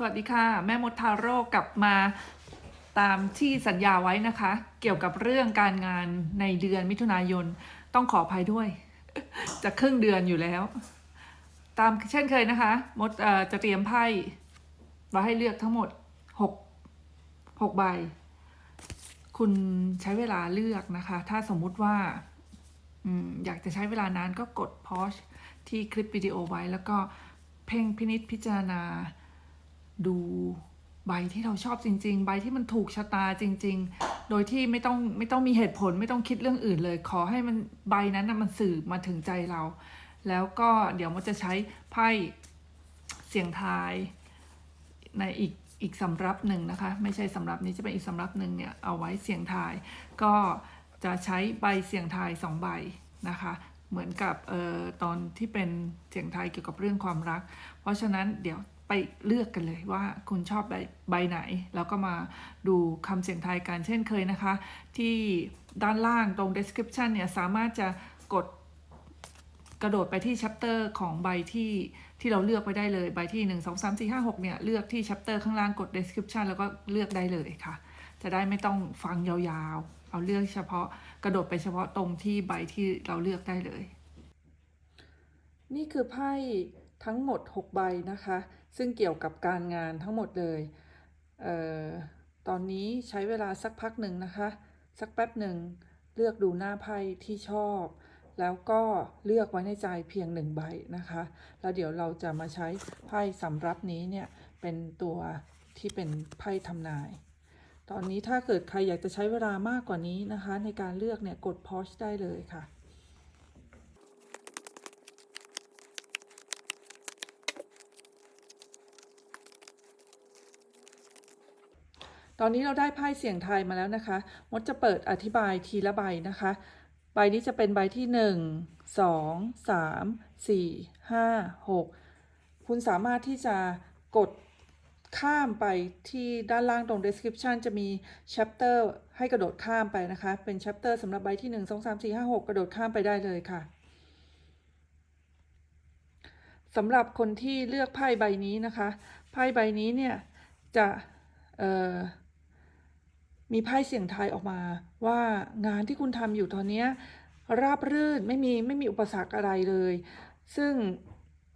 สวัสดีค่ะ แม่มดทาโร่กลับมาตามที่สัญญาไว้นะคะ เกี่ยวกับเรื่องการงานในเดือนมิถุนายนต้องขออภัยด้วย จะครึ่งเดือนอยู่แล้ว ตามเช่นเคยนะคะ มดจะเตรียมไพ่มาให้เลือกทั้งหมดหกหกใบ คุณใช้เวลาเลือกนะคะ ถ้าสมมุติว่าอืมอยากจะใช้เวลานานก็กดพอชที่คลิปวิดีโอไว้ แล้วก็เพ่งพินิษพิจารณา ดูใบที่เราชอบจริง ๆ ใบที่มันถูกชะตาจริง ๆ โดยที่ไม่ต้องไม่ต้องมีเหตุผลไม่ต้องคิดเรื่องอื่นเลย ขอให้มันใบนั้นนะมันสื่อมาถึงใจเรา แล้วก็เดี๋ยวมันจะใช้ไพ่เสียงทายในอีกอีกสำรับหนึ่งนะคะ ไม่ใช่สำรับนี้จะเป็นอีกสำรับหนึ่งเนี่ยเอาไว้เสียงทาย ก็จะใช้ใบเสียงทายสองใบนะคะ เหมือนกับเอ่อตอนที่เป็นเสียงทายเกี่ยวกับเรื่องความรัก เพราะฉะนั้นเดี๋ยว ไปเลือกกันเลยว่าคุณชอบใบใบไหน แล้วก็มาดูคำเสียงไทยกันเช่นเคยนะคะ ที่ด้านล่างตรง description เนี่ย สามารถจะกดกระโดดไปที่ chapter ของใบที่ที่เราเลือกไปได้เลย ใบที่ 1 2 3 4 5 6 เนี่ย เลือกที่ chapter ข้างล่างกด description แล้วก็เลือกได้เลยค่ะ จะได้ไม่ต้องฟังยาวๆ เอาเลือกเฉพาะกระโดดไปเฉพาะตรงที่ใบที่เราเลือกได้เลย นี่คือไพ่ ทั้งหมด 6 ใบนะคะ ซึ่งเกี่ยวกับการงานทั้งหมดเลยเออตอนนี้ใช้เวลาสักพักหนึ่งนะคะ สักแป๊บหนึ่งเลือกดูหน้าไพ่ที่ชอบ แล้วก็เลือกไว้ในใจเพียงหนึ่งใบนะคะ แล้วเดี๋ยวเราจะมาใช้ไพ่สำรับนี้เนี่ยเป็นตัวที่เป็นไพ่ทำนาย ตอนนี้ถ้าเกิดใครอยากจะใช้เวลามากกว่านี้นะคะ ในการเลือกเนี่ยกดพอชได้เลยค่ะ ตอนนี้เราได้ไพ่เสียงไทายมาแล้วนะคะ มดจะเปิดอธิบายทีละใบนะคะ ใบนี้จะเป็นใบที่ 1 2 3 4 5 6 คุณสามารถที่จะกดข้ามไปที่ด้านล่างตรง description จะมี chapter ให้กระโดดข้ามไปนะคะ เป็น chapter สำหรับใบที่ 1 2 3 4 5 6 กระโดดข้ามไปได้เลยค่ะสำหรับคนที่เลือกไพ่ใบนี้นะคะ ไพ่ใบนี้เนี่ยจะ เอ่อ มีไพ่เสียงทายออกมา ว่างานที่คุณทำอยู่ตอนนี้ราบรื่นไม่มีไม่มีอุปสรรคอะไรเลย ซึ่ง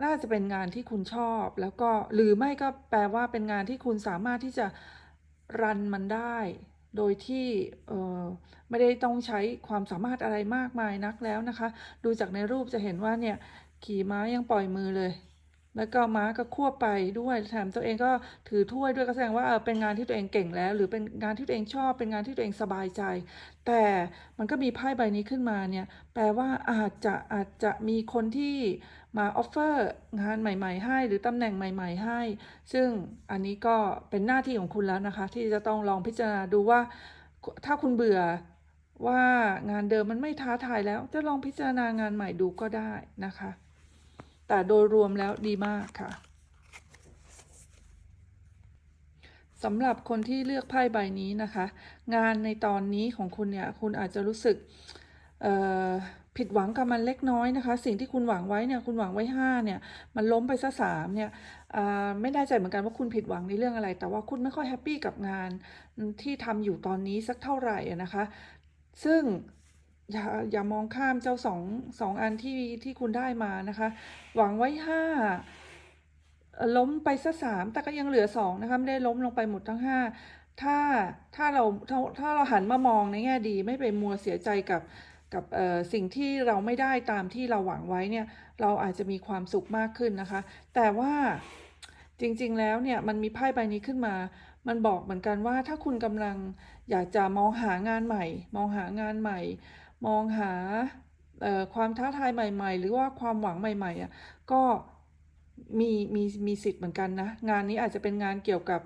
น่าจะเป็นงานที่คุณชอบ แล้วก็หรือไม่ก็แปลว่าเป็นงานที่คุณสามารถที่จะรันมันได้ โดยที่ไม่ได้ต้องใช้ความสามารถอะไรมากมายนักแล้วนะคะ ดูจากในรูปจะเห็นว่าเนี่ยขี่ม้ายังปล่อยมือเลย แล้วก็ม้าก็ควบไปด้วยแถมตัวเองก็ถือถ้วยด้วยก็แสดงว่าเออเป็นงานที่ตัวเองเก่งแล้ว หรือเป็นงานที่ตัวเองชอบ เป็นงานที่ตัวเองสบายใจ แต่มันก็มีไพ่ใบนี้ขึ้นมาเนี่ย แปลว่าอาจจะอาจจะมีคนที่มาออฟเฟอร์งานใหม่ ๆ ให้ หรือตำแหน่งใหม่ ๆ ให้ ซึ่งอันนี้ก็เป็นหน้าที่ของคุณแล้วนะคะ ที่จะต้องลองพิจารณาดูว่า ถ้าคุณเบื่อว่างานเดิมมันไม่ท้าทายแล้ว จะลองพิจารณางานใหม่ดูก็ได้นะคะ แต่โดยรวมแล้วดีมากค่ะสำหรับคนที่เลือกไพ่ใบนี้นะคะ งานในตอนนี้ของคุณเนี่ยคุณอาจจะรู้สึกผิดหวังกับมันเล็กน้อยนะคะ สิ่งที่คุณหวังไว้เนี่ยคุณหวังไว้ห้าเนี่ยมันล้มไปซะสามเนี่ยไม่แน่ใจเหมือนกันว่าคุณผิดหวังในเรื่องอะไร แต่ว่าคุณไม่ค่อยแฮปปี้กับงานที่ทำอยู่ตอนนี้สักเท่าไหร่อะนะคะ ซึ่ง อย่าอย่ามองข้ามเจ้าสองสองอันที่ที่คุณได้มานะคะ หวังไว้ห้าล้มไปซะสามแต่ก็ยังเหลือสองนะคะไม่ได้ล้มลงไปหมดทั้งห้าถ้าถ้าเราถ้าถ้าเราหันมามองในแง่ดีไม่ไปมัวเสียใจกับกับสิ่งที่เราไม่ได้ตามที่เราหวังไว้เนี่ยเราอาจจะมีความสุขมากขึ้นนะคะ แต่ว่าจริงๆแล้วเนี่ยมันมีไพ่ใบนี้ขึ้นมา มันบอกเหมือนกันว่าถ้าคุณกำลังอยากจะมองหางานใหม่ มองหางานใหม่ มองหาความท้าทายใหม่ ๆ หรือว่าความหวังใหม่ๆอะก็มีมีมีสิทธิ์เหมือนกันนะ งานนี้อาจจะเป็นงานเกี่ยวกับ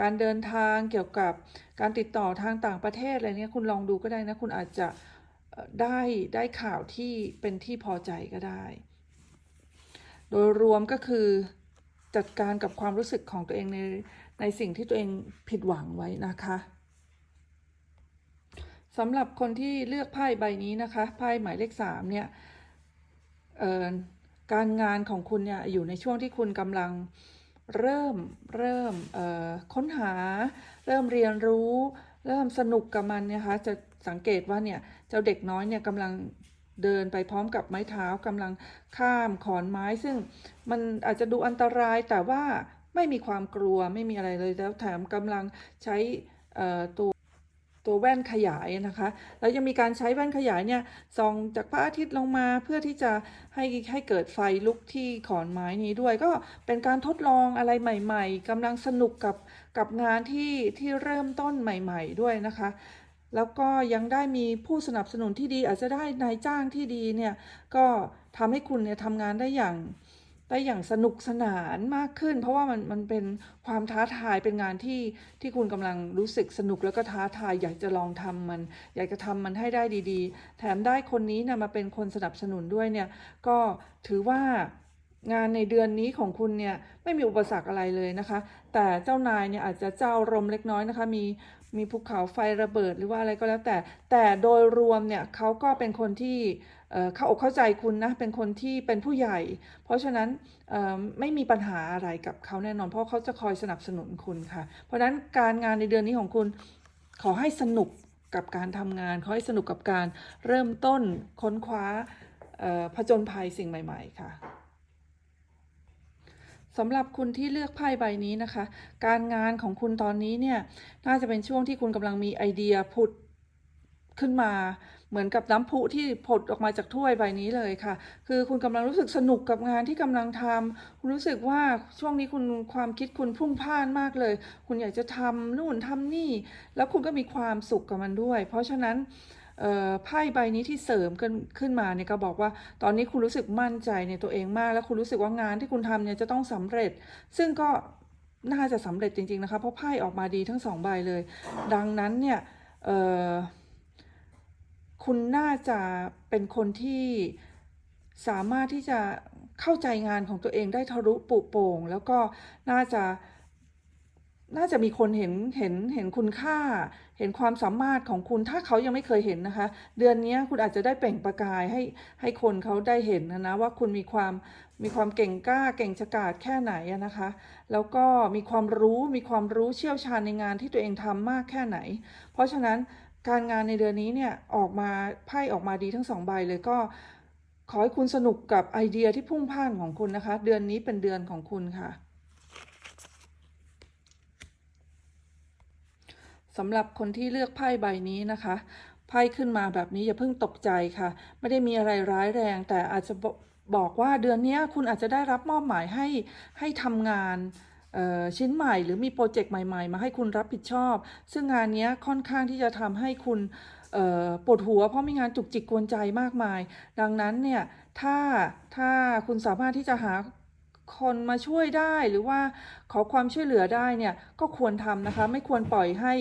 การเดินทางเกี่ยวกับการติดต่อทางต่างประเทศอะไรเนี้ยคุณลองดูก็ได้นะ คุณอาจจะได้ได้ข่าวที่เป็นที่พอใจก็ได้ โดยรวมก็คือจัดการกับความรู้สึกของตัวเองในในสิ่งที่ตัวเองผิดหวังไว้นะคะ สำหรับคนที่เลือกไพ่ใบนี้นะคะไพ่หมายเลขสามเนี่ยการงานของคุณเนี่ยอยู่ในช่วงที่คุณกำลังเริ่มเริ่มค้นหา เริ่มเรียนรู้ เริ่มสนุกกับมันนะคะจะสังเกตว่าเนี่ยเจ้าเด็กน้อยเนี่ยกำลังเดินไปพร้อมกับไม้เท้ากำลังข้ามขอนไม้ ซึ่งมันอาจจะดูอันตรายแต่ว่าไม่มีความกลัวไม่มีอะไรเลยแล้วแถมกำลังใช้ตัว ตัวแว่นขยายนะคะ แล้วยังมีการใช้แว่นขยายเนี่ยส่องจากพระอาทิตย์ลงมาเพื่อที่จะให้ให้เกิดไฟลุกที่ขอนไม้นี้ด้วยก็เป็นการทดลองอะไรใหม่ ๆกำลังสนุกกับกับงานที่ที่เริ่มต้นใหม่ ๆ ด้วยนะคะแล้วก็ยังได้มีผู้สนับสนุนที่ดีอาจจะได้นายจ้างที่ดีเนี่ยก็ทำให้คุณเนี่ยทำงานได้อย่าง ได้อย่างสนุกสนานมากขึ้น เพราะว่ามันมันเป็นความท้าทายเป็นงานที่ที่คุณกำลังรู้สึกสนุกแล้วก็ท้าทาย อยากจะลองทำมัน อยากจะทำมันให้ได้ดีๆ แถมได้คนนี้นี่ยมาเป็นคนสนับสนุนด้วยเนี่ยก็ถือว่างานในเดือนนี้ของคุณเนี่ยไม่มีอุปสรรคอะไรเลยนะคะ แต่เจ้านายเนี่ยอาจจะเจ้ารมเล็กน้อยนะคะ มี มีภูเขาไฟระเบิดหรือว่าอะไรก็แล้วแต่ แต่โดยรวมเนี่ยเขาก็เป็นคนที่เข้าอกเข้าใจคุณนะ เป็นคนที่เป็นผู้ใหญ่ เพราะฉะนั้นไม่มีปัญหาอะไรกับเขาแน่นอน เพราะเขาจะคอยสนับสนุนคุณค่ะ เพราะฉะนั้นการงานในเดือนนี้ของคุณขอให้สนุกกับการทำงาน ขอให้สนุกกับการเริ่มต้นค้นคว้าผจญภัยสิ่งใหม่ ๆ ค่ะ สำหรับคุณที่เลือกไพ่ใบนี้นะคะ การงานของคุณตอนนี้เนี่ย น่าจะเป็นช่วงที่คุณกำลังมีไอเดียผุดขึ้นมาเหมือนกับน้ำพุที่ผดออกมาจากถ้วยใบนี้เลยค่ะ คือคุณกำลังรู้สึกสนุกกับงานที่กำลังทำคุณรู้สึกว่าช่วงนี้คุณความคิดคุณพุ่งพ่านมากเลย คุณอยากจะทำนู่นทำนี่ แล้วคุณก็มีความสุขกับมันด้วย เพราะฉะนั้น ไพ่ใบนี้ที่เสริมขึ้นขึ้นมาเนี่ยก็บอกว่า ตอนนี้คุณรู้สึกมั่นใจในตัวเองมาก แล้วคุณรู้สึกว่างานที่คุณทำเนี่ยจะต้องสำเร็จ ซึ่งก็น่าจะสำเร็จจริง ๆนะคะ เพราะไพ่ออกมาดีทั้งสองใบเลย ดังนั้นเนี่ยคุณน่าจะเป็นคนที่สามารถที่จะเข้าใจงานของตัวเองได้ทะลุปุโป่ง แล้วก็น่าจะ น่าจะมีคนเห็นเห็นเห็นคุณค่า เห็นความสามารถของคุณถ้าเขายังไม่เคยเห็นนะคะ เดือนนี้คุณอาจจะได้เปล่งประกายให้ให้คนเขาได้เห็นนะนะว่าคุณมีความมีความเก่งกล้า เก่งฉกาจแค่ไหนนะคะ แล้วก็มีความรู้มีความรู้เชี่ยวชาญในงานที่ตัวเองทำมากแค่ไหน เพราะฉะนั้นการงานในเดือนนี้เนี่ยออกมาไพ่ออกมาดีทั้งสองใบเลยก็ ขอให้คุณสนุกกับไอเดียที่พุ่งพ่านของคุณนะคะ เดือนนี้เป็นเดือนของคุณค่ะ สำหรับคนที่เลือกไพ่ใบนี้นะคะไพ่ขึ้นมาแบบนี้อย่าเพิ่งตกใจค่ะ ไม่ได้มีอะไรร้ายแรง แต่อาจจะบบอกว่าเดือนนี้คุณอาจจะได้รับมอบหมายให้ให้ทำงานชิ้นใหม่หรือมีโปรเจกต์ใหม่ ๆ มาให้คุณรับผิดชอบ ซึ่งงานนี้ค่อนข้างที่จะทำให้คุณปวดหัว เพราะมีงานจุกจิกกวนใจมากมาย ดังนั้นเนี่ยถ้าถ้าคุณสามารถที่จะหา คนมาช่วยได้หรือว่าขอความช่วยเหลือได้เนี่ยก็ควรทำนะคะ ไม่ควรปล่อยให้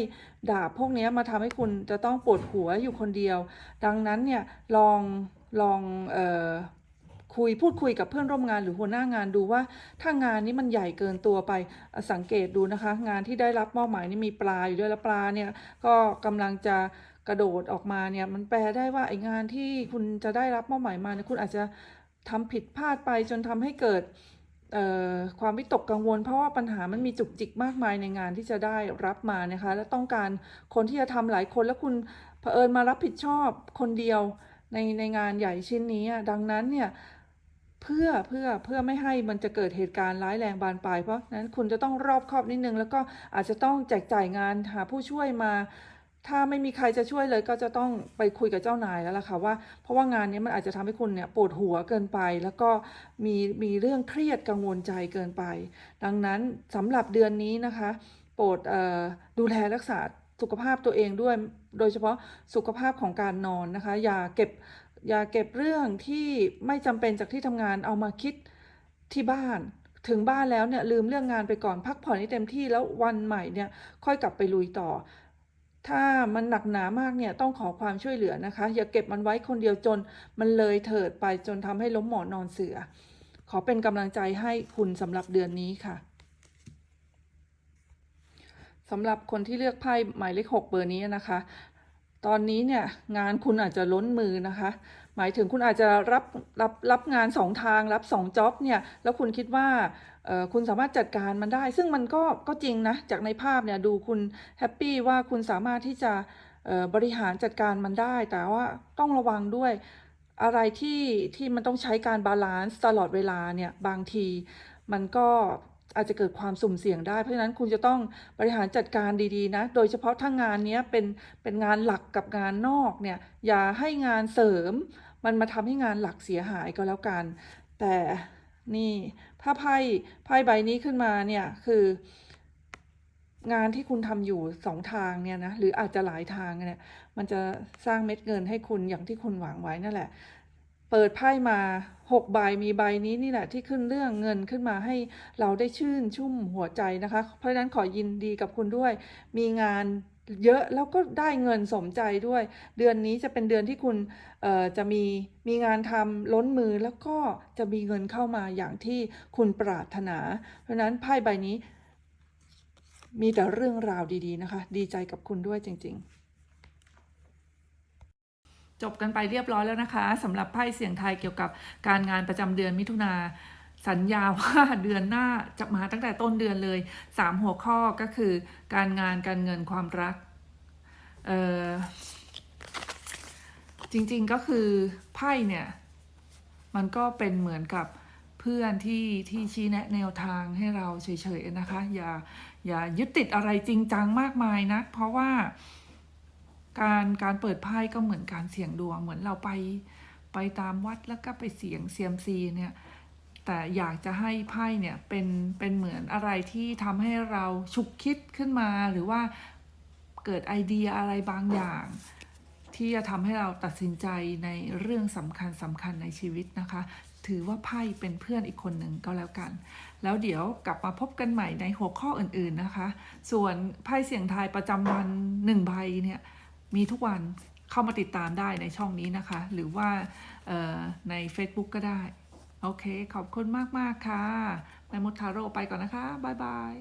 ดาบพวกนี้มาทำให้คุณจะต้องปวดหัวอยู่คนเดียว ดังนั้นเนี่ยลองลองออคุยพูดคุยกับเพื่อนร่วมงานหรือหัวหน้างานดูว่า ถ้างานนี้มันใหญ่เกินตัวไปสังเกตดูนะคะ งานที่ได้รับมอบหมายนี่มีปลาอยู่ด้วยแล้วปลาเนี่ยก็กำลังจะกระโดดออกมาเนี่ยมันแปลได้ว่าไอ้งานที่คุณจะได้รับมอบหมายมาเนี่ยคุณอาจจะทำผิดพลาดไปจนทำให้เกิด ความวิตกกังวล เพราะว่าปัญหามันมีจุกจิกมากมายในงานที่จะได้รับมานะคะ และต้องการคนที่จะทำหลายคนแล้วคุณเผอิญมารับผิดชอบคนเดียวในในงานใหญ่ชิ้นนี้ ดังนั้นเนี่ยเพื่อเพื่อเพื่อไม่ให้มันจะเกิดเหตุการณ์ร้ายแรงบานปลายเพราะฉะนั้นคุณจะต้องรอบคอบนิดนึง แล้วก็อาจจะต้องแจกจ่ายงานหาผู้ช่วยมา ถ้าไม่มีใครจะช่วยเลยก็จะต้องไปคุยกับเจ้านายแล้วล่ะค่ะว่าเพราะว่างานนี้มันอาจจะทำให้คุณเนี่ยปวดหัวเกินไป แล้วก็มีมีเรื่องเครียดกังวลใจเกินไป ดังนั้นสำหรับเดือนนี้นะคะ โปรดดูแลรักษาสุขภาพตัวเองด้วย โดยเฉพาะสุขภาพของการนอนนะคะ อย่าเก็บอย่าเก็บเรื่องที่ไม่จำเป็นจากที่ทำงานเอามาคิดที่บ้านถึงบ้านแล้วเนี่ยลืมเรื่องงานไปก่อนพักผ่อนให้เต็มที่แล้ววันใหม่เนี่ยค่อยกลับไปลุยต่อ ถ้ามันหนักหนามากเนี่ยต้องขอความช่วยเหลือนะคะ อย่าเก็บมันไว้คนเดียวจนมันเลยเถิดไปจนทำให้ล้มหมอนนอนเสือ ขอเป็นกำลังใจให้คุณสำหรับเดือนนี้ค่ะสำหรับคนที่เลือกไพ่หมายเลขหกเบอร์นี้นะคะ ตอนนี้เนี่ยงานคุณอาจจะล้นมือนะคะ หมายถึงคุณอาจจะรับรับรับงานสองทางรับสองจ็อบเนี่ยแล้วคุณคิดว่าคุณสามารถจัดการมันได้ ซึ่งมันก็ก็จริงนะ จากในภาพเนี่ยดูคุณแฮปปี้ว่าคุณสามารถที่จะบริหารจัดการมันได้ แต่ว่าต้องระวังด้วยอะไรที่ที่มันต้องใช้การบาลานซ์ตลอดเวลาเนี่ยบางทีมันก็ อาจจะเกิดความสุ่มเสี่ยงได้ เพราะฉะนั้นคุณจะต้องบริหารจัดการดีๆนะ โดยเฉพาะถ้างานนี้เป็นเป็นงานหลักกับงานนอกเนี่ย อย่าให้งานเสริม มันมาทำให้งานหลักเสียหายก็แล้วกัน แต่นี่ถ้าไพ่ไพ่ใบนี้ขึ้นมาเนี่ยคืองานที่คุณทำอยู่สองทางเนี่ยนะหรืออาจจะหลายทางเนี่ยมันจะสร้างเม็ดเงินให้คุณอย่างที่คุณหวังไว้นั่นแหละ เปิดไพ่มาหกใบมีใบนี้นี่แหละที่ขึ้นเรื่องเงินขึ้นมาให้เราได้ชื่นชุ่มหัวใจนะคะ เพราะฉะนั้นขอยินดีกับคุณด้วย มีงานเยอะแล้วก็ได้เงินสมใจด้วย เดือนนี้จะเป็นเดือนที่คุณจะมีมีงานทำล้นมือแล้วก็จะมีเงินเข้ามาอย่างที่คุณปรารถนา เพราะฉะนั้นไพ่ใบนี้ มีแต่เรื่องราวดีๆนะคะ ดีใจกับคุณด้วยจริง ๆ จบกันไปเรียบร้อยแล้วนะคะสำหรับไพ่เสียงไทยเกี่ยวกับการงานประจำเดือนมิถุนาสัญญาว่าเดือนหน้าจะมาตั้งแต่ต้นเดือนเลยสามหัวข้อก็คือ การงานการเงินความรักเออจริงๆก็คือไพ่เนี่ย มันก็เป็นเหมือนกับเพื่อนที่ที่ชี้แนะแนวทางให้เราเฉยๆนะคะ อย่าอย่ายึดติดอะไรจริงจังมากมายนะ เพราะว่า การการเปิดไพ่ก็เหมือนการเสี่ยงดวง เหมือนเราไปไปตามวัดแล้วก็ไปเสี่ยงเซียมซีเนี่ยแต่อยากจะให้ไพ่เนี่ยเป็นเป็นเหมือนอะไรที่ทำให้เราฉุกคิดขึ้นมาหรือว่าเกิดไอเดียอะไรบางอย่าง ที่จะทำให้เราตัดสินใจในเรื่องสำคัญสำคัญในชีวิตนะคะ ถือว่าไพ่เป็นเพื่อนอีกคนหนึ่งก็แล้วกัน แล้วเดี๋ยวกลับมาพบกันใหม่ในหัวข้ออื่นๆนะคะ ส่วนไพ่เสียงทายประจำวันหนึ่งใบเนี่ย มีทุกวันเข้ามาติดตามได้ในช่องนี้นะคะ หรือว่าใน Facebook ก็ได้ โอเค ขอบคุณมาก ๆ ค่ะแม่มดทาโร่ไปก่อนนะคะ บ๊ายบาย